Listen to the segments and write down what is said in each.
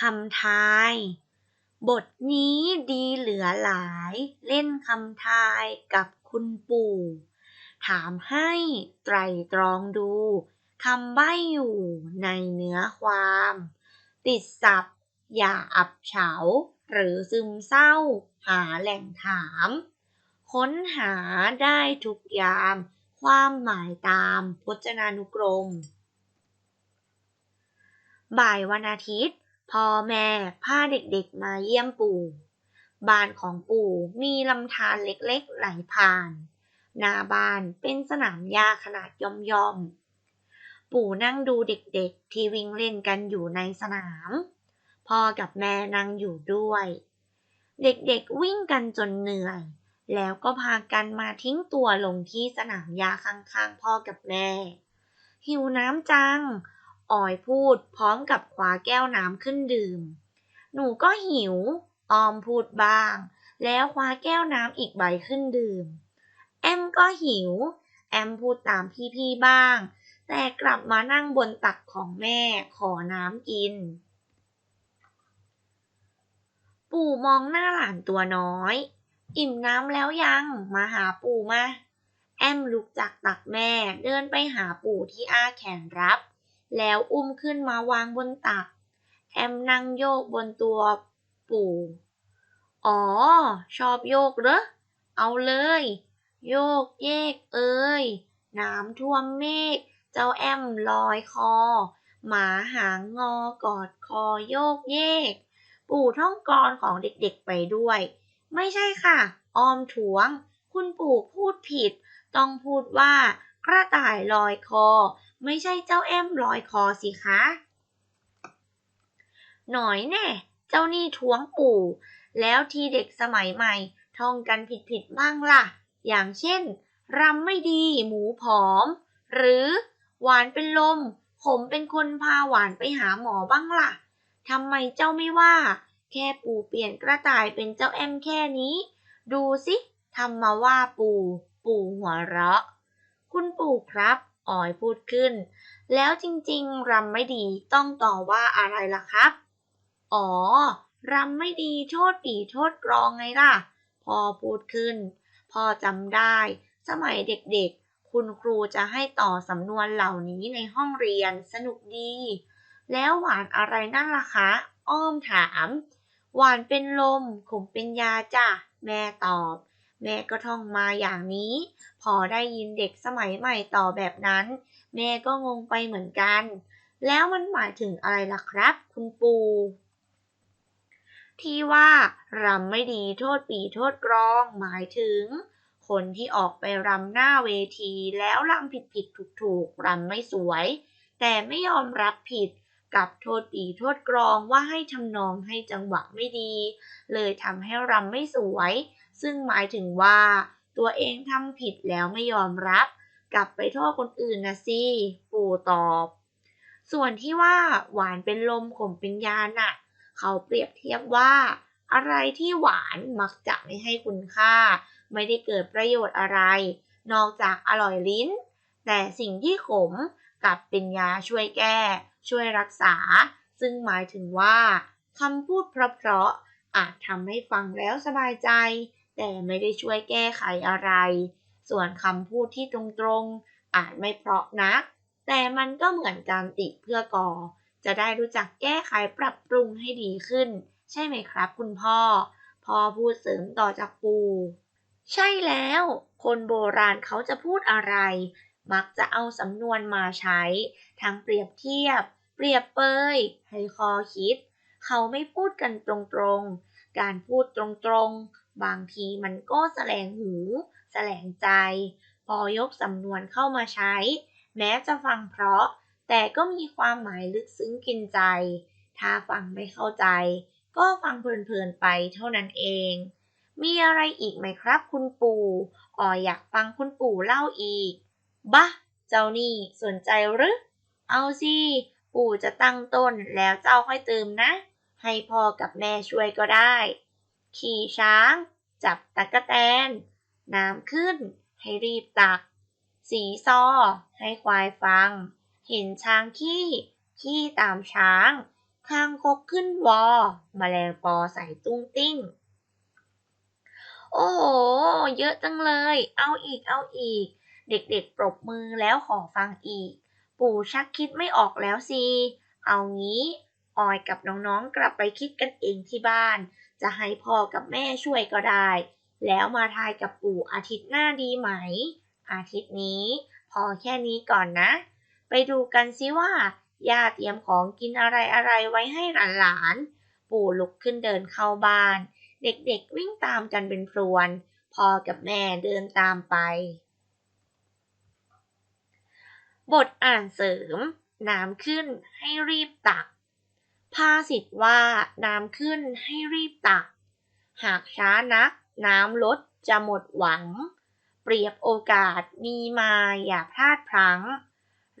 คำทาย บทนี้ดีเหลือหลาย เล่นคำทายกับคุณปู่ ถามให้ไตรตรองดูคำใบ้อยู่ในเนื้อความ ติดศัพท์ อย่าอับเฉา หรือซึมเศร้า หาแหล่งถาม ค้นหาได้ทุกยาม ความหมายตามพจนานุกรม บ่ายวันอาทิตย์ พ่อแม่พาเด็กๆมาเยี่ยมปู่ บ้านของปู่มีลำธารเล็กๆไหลผ่าน หน้าบ้านเป็นสนามหญ้าขนาดย่อมๆ ปู่นั่งดูเด็กๆที่วิ่งเล่นกันอยู่ในสนาม พ่อกับแม่นั่งอยู่ด้วย เด็กๆวิ่งกันจนเหนื่อย แล้วก็พากันมาทิ้งตัวลงที่สนามหญ้าข้างๆ พ่อกับแม่ หิวน้ำจัง ออยพูดพร้อมกับคว้าแก้วน้ำขึ้นดื่ม หนูก็หิว ออมพูดบ้าง แล้วคว้าแก้วน้ำอีกใบขึ้นดื่ม แอมก็หิว แอมพูดตามพี่ๆบ้าง แต่กลับมานั่งบนตักของแม่ขอน้ำกิน ปู่มองหน้าหลานตัวน้อย อิ่มน้ำแล้วยังมาหาปู่มาแอมลุกจากตักแม่เดินไปหาปู่ที่อ้าแขนรับ แล้วอุ้มขึ้นมาวางบนตัก แอมนั่งโยกบนตัวปู่ อ๋อ ชอบโยกเหรอ เอาเลย โยกเยกเอ้ย น้ำท่วมเมฆ เจ้าแอมลอยคอ หมาหางงอกอดคอโยกเยก ปู่ท่องกลอนของเด็กๆไปด้วย ไม่ใช่ค่ะ ออมถวง คุณปู่พูดผิด ต้องพูดว่ากระต่ายลอยคอ ไม่ใช่เจ้าแอมลอยคอสิคะ หน่อยแน่ เจ้านี่ท้วงปู่ แล้วทีเด็กสมัยใหม่ท่องกันผิดๆบ้างล่ะ อย่างเช่นรำไม่ดีหมูผอม หรือหวานเป็นลม ผมเป็นคนพาหวานไปหาหมอบ้างล่ะทำไมเจ้าไม่ว่า แค่ปู่เปลี่ยนกระต่ายเป็นเจ้าแอมแค่นี้ ดูสิทำมาว่าปู่ ปู่หัวเราะ คุณปู่ครับ ออยพูดขึ้น แล้วจริงๆรำไม่ดีต้องต่อว่าอะไรล่ะครับ อ๋อรำไม่ดีโทษปีโทษกรองไงล่ะ พอพูดขึ้น พอจำได้ สมัยเด็กๆ คุณครูจะให้ต่อสำนวนเหล่านี้ในห้องเรียนสนุกดี แล้วหวานอะไรนั่นล่ะคะ อ้อมถาม หวานเป็นลมขมเป็นยาจ้ะ แม่ตอบ แม่ก็ท่องมาอย่างนี้ พอได้ยินเด็กสมัยใหม่ต่อแบบนั้น แม่ก็งงไปเหมือนกัน แล้วมันหมายถึงอะไรล่ะครับ คุณปู่ที่ว่ารำไม่ดีโทษปีโทษกรอง หมายถึง คนที่ออกไปรำหน้าเวทีแล้วรำผิดผิดถูกถูกๆรำไม่สวย แต่ไม่ยอมรับผิดกับโทษปีโทษกรองว่าให้ทำนองให้จังหวะไม่ดี เลยทำให้รำไม่สวย ซึ่งหมายถึงว่า ตัวเองทำผิดแล้วไม่ยอมรับ กลับไปโทษคนอื่นนะสิปู่ตอบ ส่วนที่ว่าหวานเป็นลมขมเป็นยาน่ะ เขาเปรียบเทียบว่า อะไรที่หวานมักจะไม่ให้คุณค่า ไม่ได้เกิดประโยชน์อะไร นอกจากอร่อยลิ้น แต่สิ่งที่ขมกลับเป็นยาช่วยแก้ ช่วยรักษา ซึ่งหมายถึงว่าคำพูดเพราะๆอาจทำให้ฟังแล้วสบายใจ แต่ไม่ได้ช่วยแก้ไขอะไร ส่วนคำพูดที่ตรงๆ อาจไม่เพราะนัก แต่มันก็เหมือนการติเพื่อก่อ จะได้รู้จักแก้ไขปรับปรุงให้ดีขึ้น ใช่ไหมครับคุณพ่อ พ่อพูดเสริมต่อจากปู่ใช่แล้ว คนโบราณเขาจะพูดอะไร มักจะเอาสำนวนมาใช้ ทั้งเปรียบเทียบ เปรียบเปย ให้คอคิด เขาไม่พูดกันตรงๆ การพูดตรงๆ บางทีมันก็แสลงหูแสลงใจ พอยกสำนวนเข้ามาใช้ แม้จะฟังเพราะ แต่ก็มีความหมายลึกซึ้งกินใจ ถ้าฟังไม่เข้าใจ ก็ฟังเพลินๆไปเท่านั้นเอง มีอะไรอีกไหมครับคุณปู่อ๋ออยากฟังคุณปู่เล่าอีกบะเจ้านี่สนใจหรือ เอาสิ ปู่จะตั้งต้นแล้วเจ้าค่อยเติมนะ ให้พ่อกับแม่ช่วยก็ได้ ขี่ช้าง จับตะกะแตน น้ำขึ้น ให้รีบตัก สีซอ ให้ควายฟัง เห็นช้างขี้ ขี้ตามช้างขคางคกขึ้นวอแมลงปอใส่ตุ้งติ้ง โอ้โห เยอะจังเลย เอาอีก เอาอีก เด็กๆปรบมือแล้วขอฟังอีก ปู่ชักคิดไม่ออกแล้วสิ เอางี้ ออยกับน้องๆกลับไปคิดกันเองที่บ้าน จะให้พ่อกับแม่ช่วยก็ได้ แล้วมาทายกับปู่อาทิตย์หน้าดีไหม อาทิตย์นี้ พอแค่นี้ก่อนนะ ไปดูกันซิว่าย่าเตรียมของกินอะไรอะไรๆไว้ให้หลานๆ ปู่ลุกขึ้นเดินเข้าบ้าน เด็กๆวิ่งตามกันเป็นพรวน พ่อกับแม่เดินตามไป บทอ่านเสริม น้ำขึ้นให้รีบตัก ภาษิตว่าน้ำขึ้นให้รีบตัก หากช้านัก น้ำลดจะหมดหวัง เปรียบโอกาสมีมาอย่าพลาดพลั้ง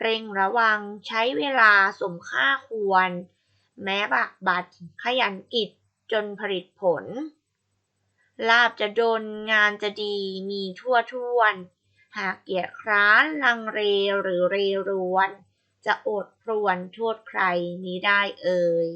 เร่งระวังใช้เวลาสมค่าควร แม้บักบัดขยันกิจจนผลิตผล ลาบจะดนงานจะดีมีทั่วท่วน หากเกียจคร้านลังเลหรือเรรวน จะอดพรวนโทษใครนี้ได้เอ่ย